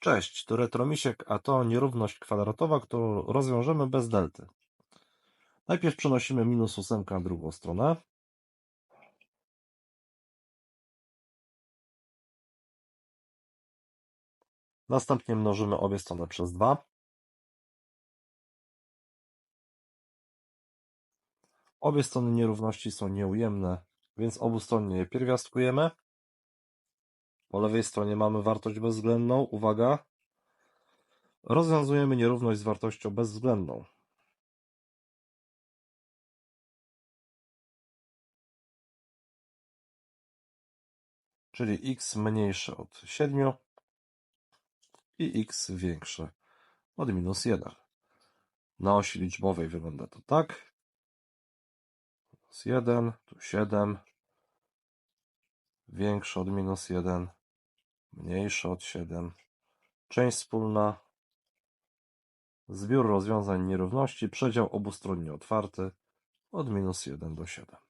Cześć, tu Retromisiek, a to nierówność kwadratowa, którą rozwiążemy bez delty. Najpierw przenosimy minus ósemkę na drugą stronę. Następnie mnożymy obie strony przez 2. Obie strony nierówności są nieujemne, więc obustronnie je pierwiastkujemy. Po lewej stronie mamy wartość bezwzględną. Uwaga! Rozwiązujemy nierówność z wartością bezwzględną. Czyli x mniejsze od 7 i x większe od minus 1. Na osi liczbowej wygląda to tak. Minus 1, tu 7, większe od minus 1, mniejsze od 7. Część wspólna, zbiór rozwiązań nierówności, przedział obustronnie otwarty od minus 1 do 7.